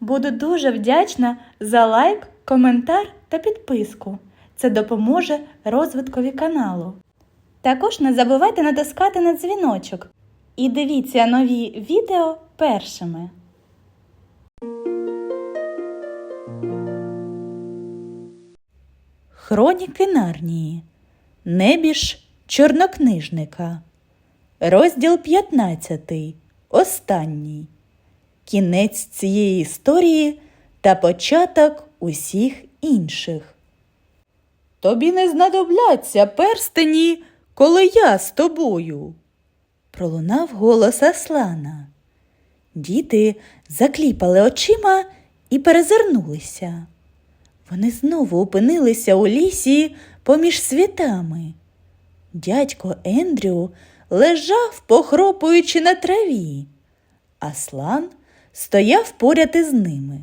Буду дуже вдячна за лайк, коментар та підписку. Це допоможе розвиткові каналу. Також не забувайте натискати на дзвіночок і дивіться нові відео першими. Хроніки Нарнії. Небіж чорнокнижника. Розділ 15. Останній. Кінець цієї історії та початок усіх інших. Тобі не знадобляться перстені, коли я з тобою. Пролунав голос Аслана. Діти закліпали очима і перезирнулися. Вони знову опинилися у лісі поміж світами. Дядько Ендрю лежав, похропуючи на траві. Аслан стояв поряд із ними.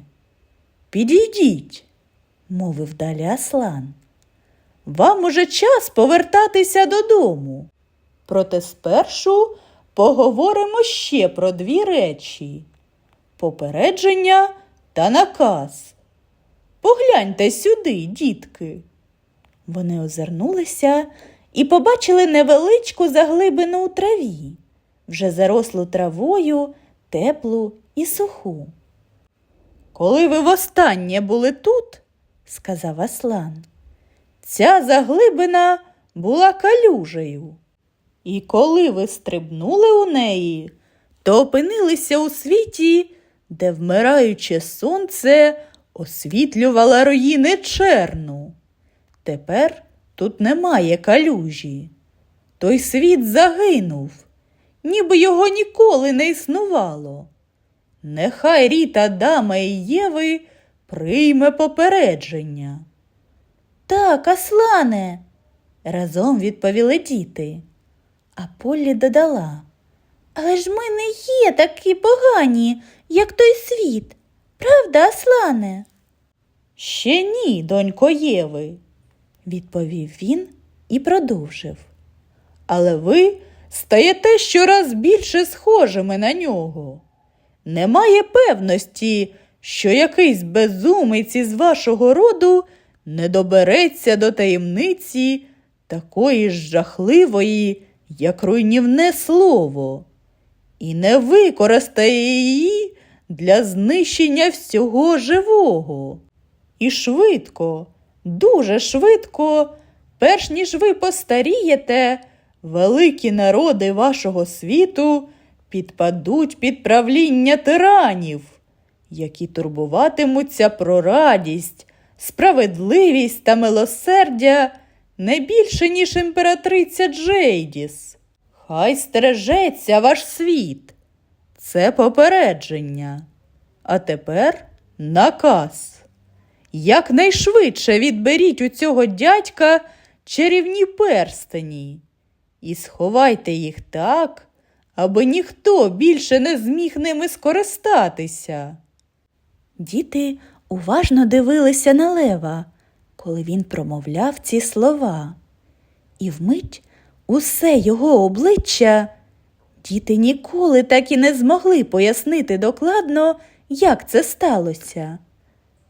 Підійдіть, мовив далі Аслан. Вам уже час повертатися додому. Проте спершу поговоримо ще про дві речі попередження та наказ. Погляньте сюди, дітки. Вони озирнулися і побачили невеличку заглибину у траві, вже зарослу травою, теплу і суху. Коли ви востаннє були тут, сказав Аслан, ця заглибина була калюжею. І коли ви стрибнули у неї, то опинилися у світі, де вмираюче сонце освітлювало руїни черну. Тепер тут немає калюжі. Той світ загинув, ніби його ніколи не існувало. Нехай Ріта Дама і Єви прийме попередження. Так, Аслане, разом відповіли діти. А Поллі додала. Але ж ми не є такі погані, як той світ. Правда, Аслане? Ще ні, донько Єви, відповів він і продовжив. Але ви стаєте щораз більше схожими на нього. Немає певності, що якийсь безумець із вашого роду не добереться до таємниці такої ж жахливої, як руйнівне слово, і не використає її для знищення всього живого. І швидко, дуже швидко, перш ніж ви постарієте, великі народи вашого світу підпадуть під правління тиранів, які турбуватимуться про радість, справедливість та милосердя не більше, ніж імператриця Джейдіс. Хай стережеться ваш світ. Це попередження. А тепер наказ. Якнайшвидше відберіть у цього дядька чарівні перстені і сховайте їх так, аби ніхто більше не зміг ними скористатися. Діти уважно дивилися на лева, коли він промовляв ці слова, і вмить усе його обличчя. Діти ніколи так і не змогли пояснити докладно, як це сталося.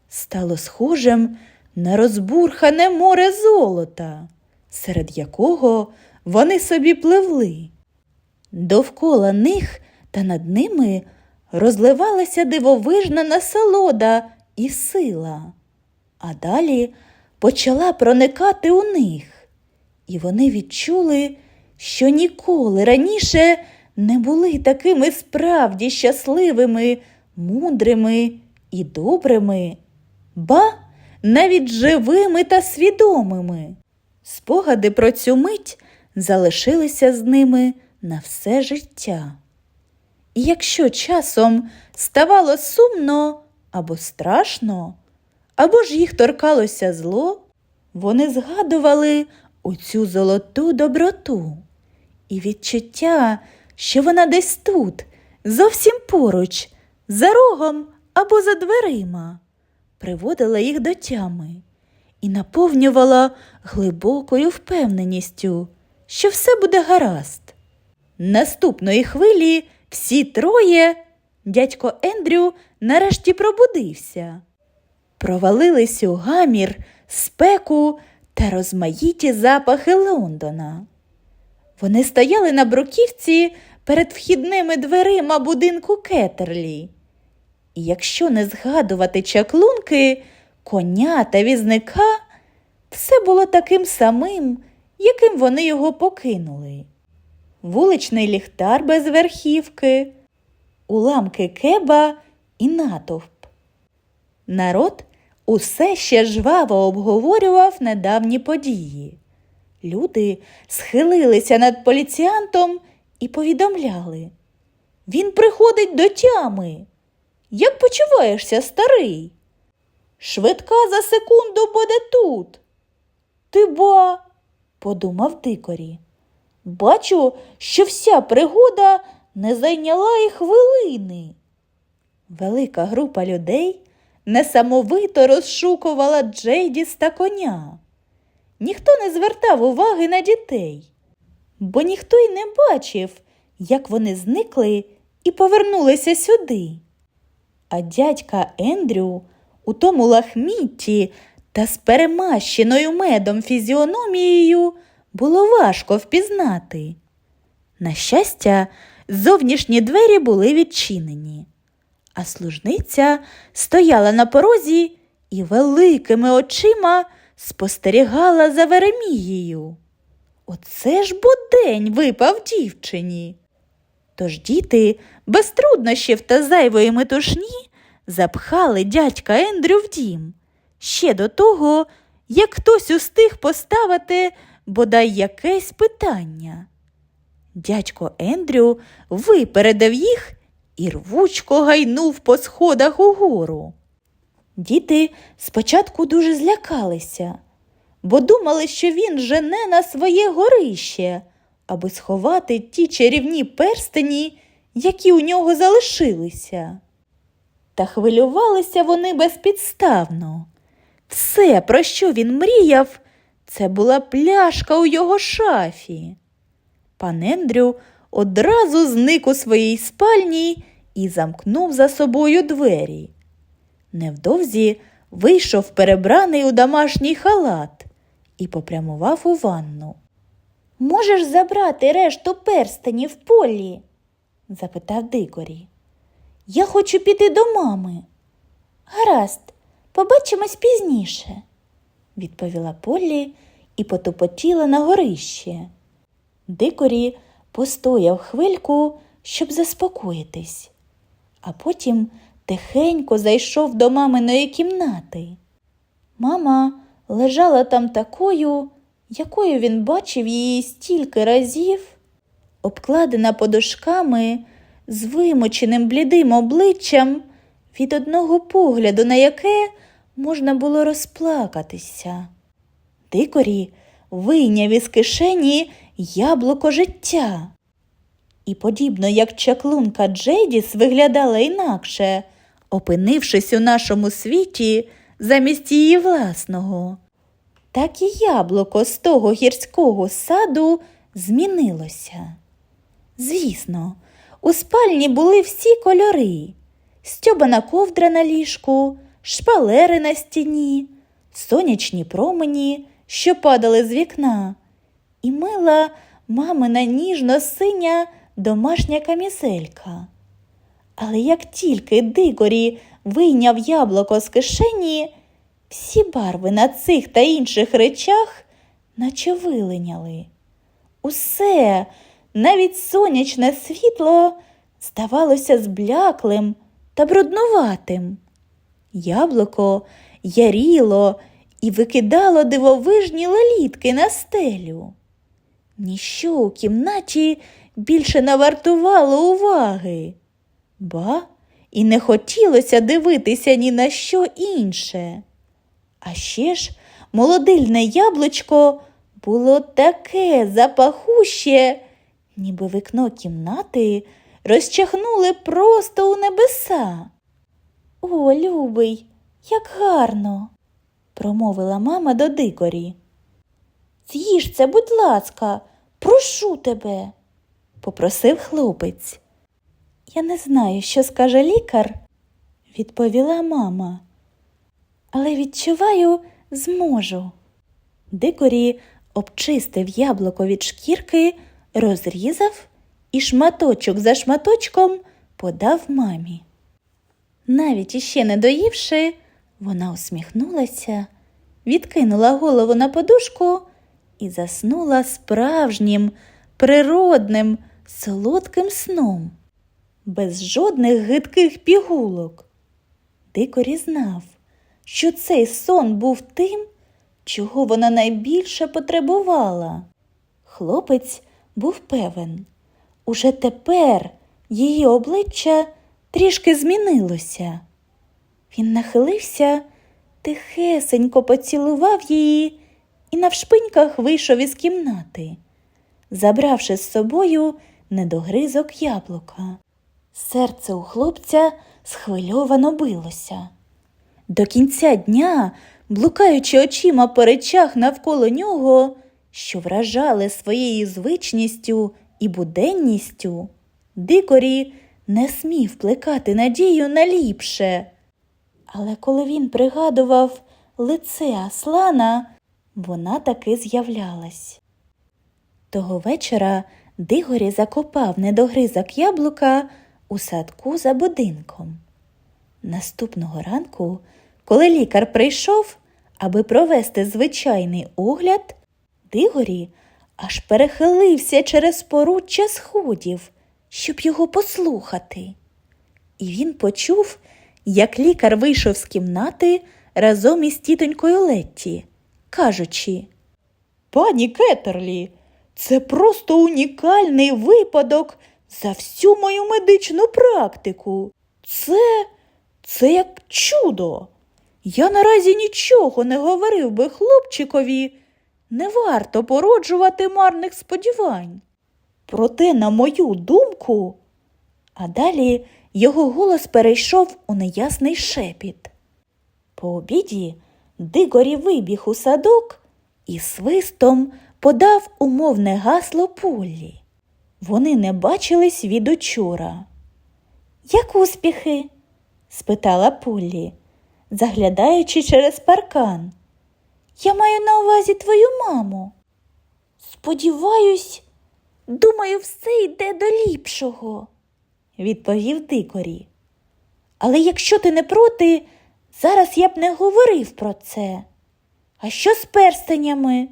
Стало схожим на розбурхане море золота, серед якого вони собі пливли. Довкола них та над ними розливалася дивовижна насолода і сила, а далі почала проникати у них, і вони відчули, що ніколи раніше не були такими справді щасливими, мудрими і добрими, ба навіть живими та свідомими. Спогади про цю мить залишилися з ними на все життя. І якщо часом ставало сумно або страшно, або ж їх торкалося зло, вони згадували оцю золоту доброту і відчуття, що вона десь тут, зовсім поруч, за рогом або за дверима, приводила їх до тями і наповнювала глибокою впевненістю, що все буде гаразд. Наступної хвилі всі троє дядько Ендрю нарешті пробудився. Провалились у гамір, спеку та розмаїті запахи Лондона. Вони стояли на бруківці перед вхідними дверима будинку Кетерлі. І якщо не згадувати чаклунки, коня та візника, все було таким самим, яким вони його покинули. Вуличний ліхтар без верхівки, уламки кеба і натовп. Народ усе ще жваво обговорював недавні події. Люди схилилися над поліціянтом і повідомляли. Він приходить до тями. Як почуваєшся, старий? Швидка за секунду буде тут. Ти ба, подумав дикорі. Бачу, що вся пригода не зайняла і хвилини. Велика група людей несамовито розшукувала Джейдіс та коня. Ніхто не звертав уваги на дітей, бо ніхто й не бачив, як вони зникли і повернулися сюди. А дядька Ендрю у тому лахмітті та з перемащеною медом фізіономією було важко впізнати. На щастя, зовнішні двері були відчинені, а служниця стояла на порозі і великими очима спостерігала за Веремією. Оце ж бо день випав дівчині. Тож діти без труднощів та зайвої метушні запхали дядька Ендрю в дім ще до того, як хтось устиг поставити бодай якесь питання. Дядько Ендрю випередив їх і рвучко гайнув по сходах угору. Діти спочатку дуже злякалися, бо думали, що він жене на своє горище, аби сховати ті чарівні перстені, які у нього залишилися. Та хвилювалися вони безпідставно. Все, про що він мріяв, це була пляшка у його шафі. Пан Ендрю одразу зник у своїй спальні і замкнув за собою двері. Невдовзі вийшов перебраний у домашній халат і попрямував у ванну. Можеш забрати решту перстенів Полі? запитав Дикорі. Я хочу піти до мами. Гаразд, побачимось пізніше, відповіла Поллі і потупотіла на горище. Дикорі постояв хвильку, щоб заспокоїтись, а потім тихенько зайшов до маминої кімнати. Мама лежала там такою, якою він бачив її стільки разів, обкладена подушками з вимоченим блідим обличчям, від одного погляду, на яке можна було розплакатися. Дикорі вийняв із кишені яблуко життя. І, подібно як чаклунка Джейдіс виглядала інакше, опинившись у нашому світі замість її власного. Так і яблуко з того гірського саду змінилося. Звісно, у спальні були всі кольори стьобана ковдра на ліжку, шпалери на стіні, сонячні промені, що падали з вікна, і мила мамина ніжно-синя домашня камізелька. Але як тільки Дигорі вийняв яблуко з кишені, всі барви на цих та інших речах наче вилиняли. Усе, навіть сонячне світло, здавалося збляклим та бруднуватим. Яблуко яріло і викидало дивовижні лелітки на стелю. Ніщо у кімнаті більше не вартувало уваги, ба і не хотілося дивитися ні на що інше. А ще ж молодильне яблучко було таке запахуще, ніби вікно кімнати розчахнули просто у небеса. О, любий, як гарно, промовила мама до дикорі. З'їж це, будь ласка, прошу тебе, попросив хлопець. Я не знаю, що скаже лікар, відповіла мама. Але відчуваю, зможу. Дикорі обчистив яблуко від шкірки, розрізав і шматочок за шматочком подав мамі. Навіть іще не доївши, вона усміхнулася, відкинула голову на подушку і заснула справжнім, природним, солодким сном, без жодних гидких пігулок. Дикорі знав, що цей сон був тим, чого вона найбільше потребувала. Хлопець був певен, уже тепер її обличчя трішки змінилося. Він нахилився, тихесенько поцілував її і навшпиньках вийшов із кімнати, забравши з собою недогризок яблука. Серце у хлопця схвильовано билося. До кінця дня, блукаючи очима по речах навколо нього, що вражали своєю звичністю і буденністю, дикорі не смів плекати надію на ліпше. Але коли він пригадував лице Аслана, вона таки з'являлась. Того вечора Дигорі закопав недогризок яблука у садку за будинком. Наступного ранку, коли лікар прийшов, аби провести звичайний огляд, Дигорі аж перехилився через поруччя сходів, щоб його послухати. І він почув, як лікар вийшов з кімнати разом із тітонькою Летті, кажучи Пані Кетерлі, це просто унікальний випадок за всю мою медичну практику. Це, це як чудо. Я наразі нічого не говорив би хлопчикові. Не варто породжувати марних сподівань. Проте, на мою думку, а далі його голос перейшов у неясний шепіт. По обіді Дигорі вибіг у садок і свистом подав умовне гасло Поллі. Вони не бачились від учора. Як успіхи? спитала Поллі, заглядаючи через паркан. Я маю на увазі твою маму. Сподіваюсь, думаю, все йде до ліпшого, відповів Дикорі. Але якщо ти не проти, зараз я б не говорив про це. А що з перстенями?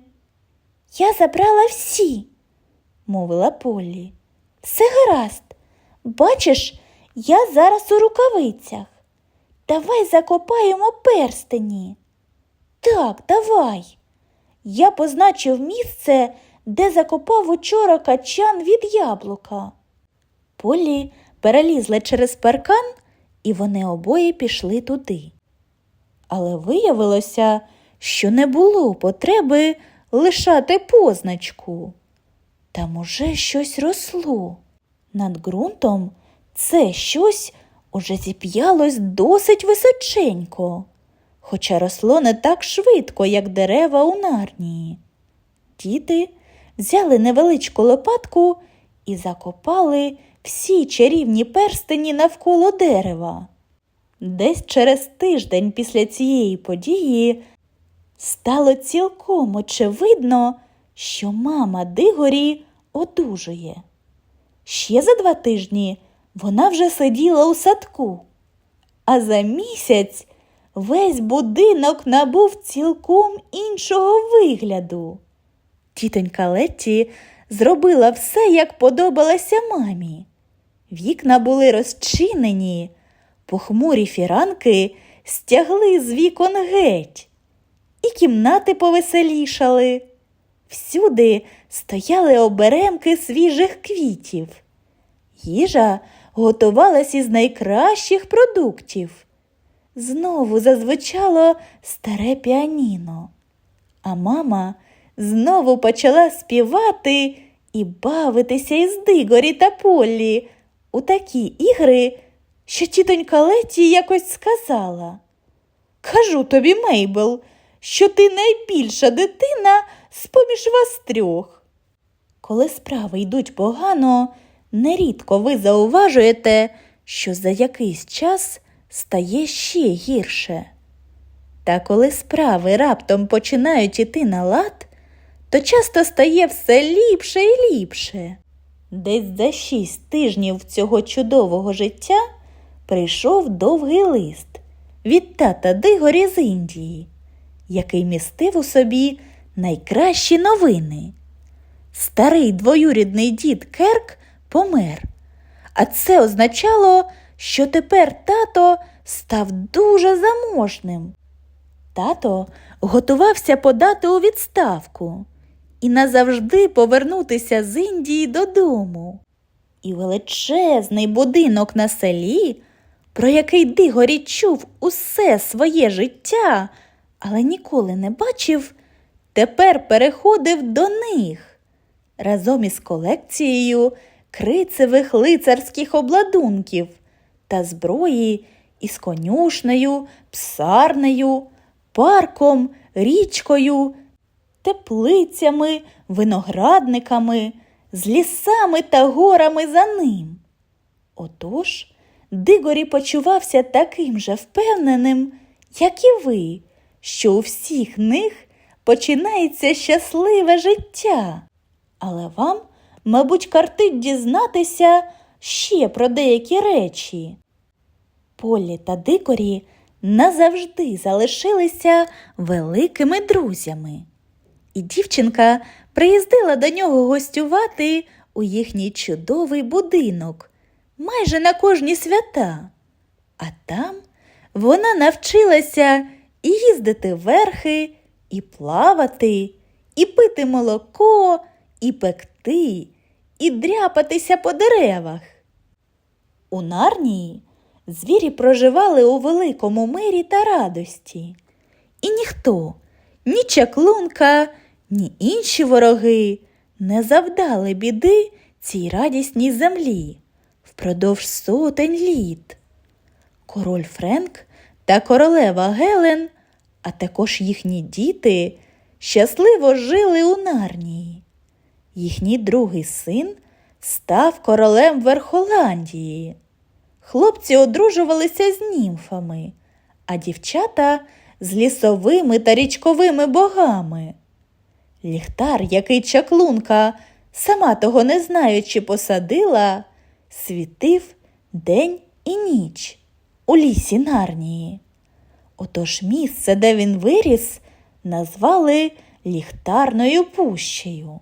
Я забрала всі, мовила Поллі. Все гаразд. Бачиш, я зараз у рукавицях. Давай закопаємо перстені. Так, давай. Я позначив місце, де закопав учора качан від яблука. Полі перелізла через паркан, і вони обоє пішли туди. Але виявилося, що не було потреби лишати позначку. Там уже щось росло. Над ґрунтом це щось уже зіп'ялось досить височенько, хоча росло не так швидко, як дерева у нарнії. Діти взяли невеличку лопатку і закопали всі чарівні перстені навколо дерева. Десь через тиждень після цієї події стало цілком очевидно, що мама Дигорі одужує. Ще за два тижні вона вже сиділа у садку, а за місяць весь будинок набув цілком іншого вигляду. Тітонька Летті зробила все, як подобалося мамі. Вікна були розчинені, похмурі фіранки стягли з вікон геть, і кімнати повеселішали. Всюди стояли оберемки свіжих квітів. Їжа готувалась із найкращих продуктів. Знову зазвучало старе піаніно, а мама знову почала співати і бавитися із Дигорі та Поллі у такі ігри, що тітонька Леті якось сказала. Кажу тобі, Мейбл, що ти найбільша дитина з-поміж вас трьох. Коли справи йдуть погано, нерідко ви зауважуєте, що за якийсь час стає ще гірше. Та коли справи раптом починають іти на лад, то часто стає все ліпше і ліпше. Десь за шість тижнів цього чудового життя прийшов довгий лист від тата Дигорі з Індії, який містив у собі найкращі новини. Старий двоюрідний дід Керк помер, а це означало, що тепер тато став дуже заможним. Тато готувався подати у відставку і назавжди повернутися з Індії додому. І величезний будинок на селі, про який Дигорі чув усе своє життя, але ніколи не бачив, тепер переходив до них разом із колекцією крицевих лицарських обладунків та зброї із конюшнею, псарнею, парком, річкою, теплицями, виноградниками, з лісами та горами за ним. Отож, Дигорі почувався таким же впевненим, як і ви, що у всіх них починається щасливе життя. Але вам, мабуть, картить дізнатися ще про деякі речі. Полі та Дикорі назавжди залишилися великими друзями. І дівчинка приїздила до нього гостювати у їхній чудовий будинок майже на кожні свята. А там вона навчилася і їздити верхи, і плавати, і пити молоко, і пекти, і дряпатися по деревах. У Нарнії звірі проживали у великому мирі та радості, і ніхто, ні чаклунка, ні інші вороги не завдали біди цій радісній землі впродовж сотень літ. Король Френк та королева Гелен, а також їхні діти, щасливо жили у Нарнії. Їхній другий син став королем Верхоландії. Хлопці одружувалися з німфами, а дівчата з лісовими та річковими богами. Ліхтар, який чаклунка, сама того не знаючи, посадила, світив день і ніч у лісі Нарнії. Отож місце, де він виріс, назвали ліхтарною пущею.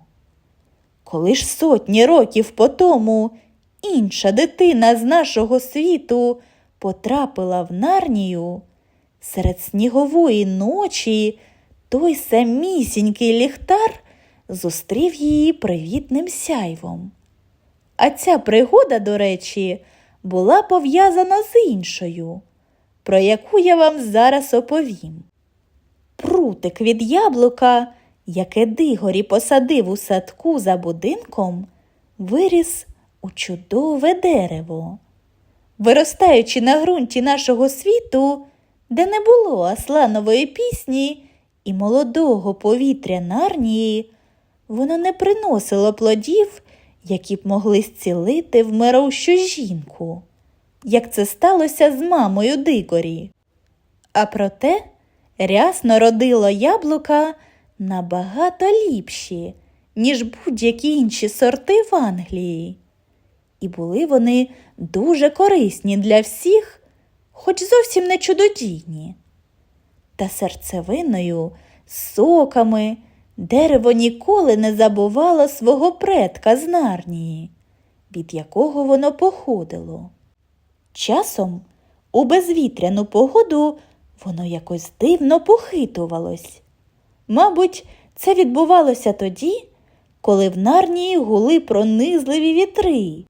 Коли ж сотні років по тому інша дитина з нашого світу потрапила в Нарнію, серед снігової ночі той самісінький ліхтар зустрів її привітним сяйвом. А ця пригода, до речі, була пов'язана з іншою, про яку я вам зараз оповім. Прутик від яблука, яке Дигорі посадив у садку за будинком, виріс у чудове дерево. Виростаючи на ґрунті нашого світу, де не було асланової пісні і молодого повітря нарнії, воно не приносило плодів, які б могли зцілити вмирущу жінку, як це сталося з мамою Дигорі. А проте рясно родило яблука набагато ліпші, ніж будь-які інші сорти в Англії. І були вони дуже корисні для всіх, хоч зовсім не чудодійні. Та серцевиною, соками дерево ніколи не забувало свого предка з Нарнії, від якого воно походило. Часом у безвітряну погоду воно якось дивно похитувалось. Мабуть, це відбувалося тоді, коли в Нарнії гули пронизливі вітри,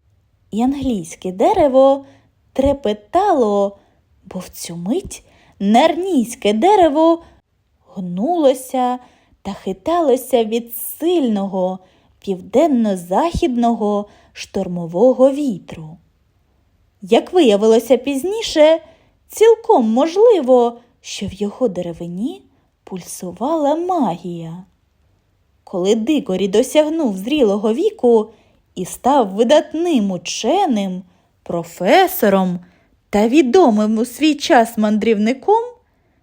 і англійське дерево трепетало, бо в цю мить нарнійське дерево гнулося та хиталося від сильного південно-західного штормового вітру. Як виявилося пізніше, цілком можливо, що в його деревині пульсувала магія. Коли Дигорі досягнув зрілого віку і став видатним ученим, професором та відомим у свій час мандрівником,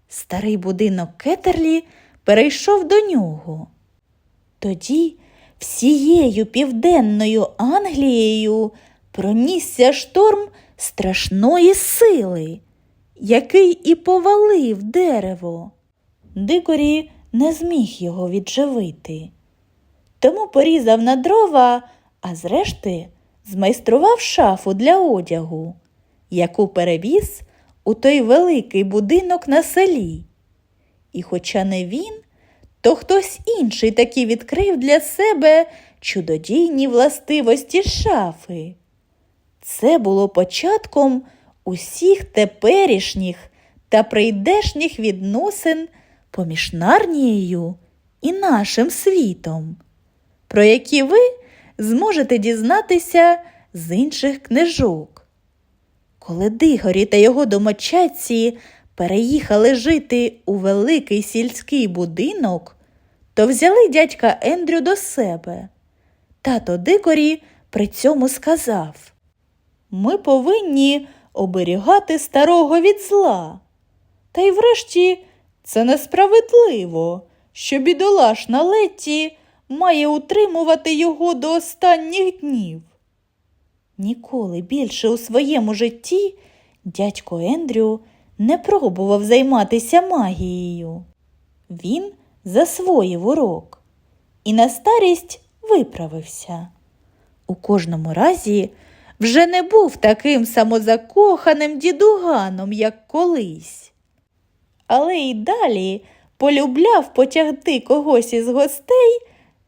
старий будинок Кетерлі перейшов до нього. Тоді всією південною Англією пронісся шторм страшної сили, який і повалив дерево. Дикорі не зміг його відживити. Тому порізав на дрова, а зрешти змайстрував шафу для одягу, яку перевіз у той великий будинок на селі. І хоча не він, то хтось інший таки відкрив для себе чудодійні властивості шафи. Це було початком усіх теперішніх та прийдешніх відносин поміж Нарнією і нашим світом, про які ви зможете дізнатися з інших книжок. Коли Дигорі та його домочадці переїхали жити у великий сільський будинок, то взяли дядька Ендрю до себе. Тато Дикорі при цьому сказав Ми повинні оберігати старого від зла. Та й врешті це несправедливо, що бідолашна Летті має утримувати його до останніх днів. Ніколи більше у своєму житті дядько Ендрю не пробував займатися магією. Він засвоїв урок і на старість виправився. У кожному разі вже не був таким самозакоханим дідуганом, як колись. Але й далі полюбляв потягти когось із гостей,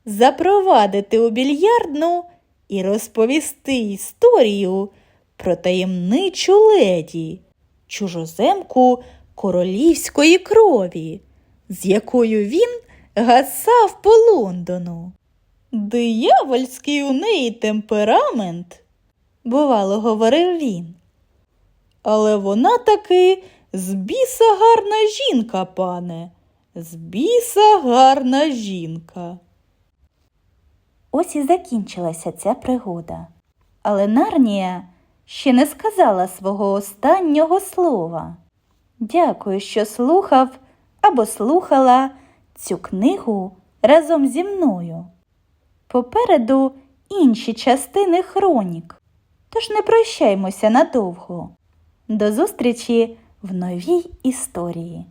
запровадити у більярдну і розповісти історію про таємничу леді, чужоземку королівської крові, з якою він гасав по Лондону. Диявольський у неї темперамент, бувало, говорив він. Але вона таки з біса гарна жінка, пане, з біса гарна жінка. Ось і закінчилася ця пригода. Але Нарнія ще не сказала свого останнього слова. Дякую, що слухав або слухала цю книгу разом зі мною. Попереду інші частини хронік. Тож не прощаймося надовго. До зустрічі в новій історії.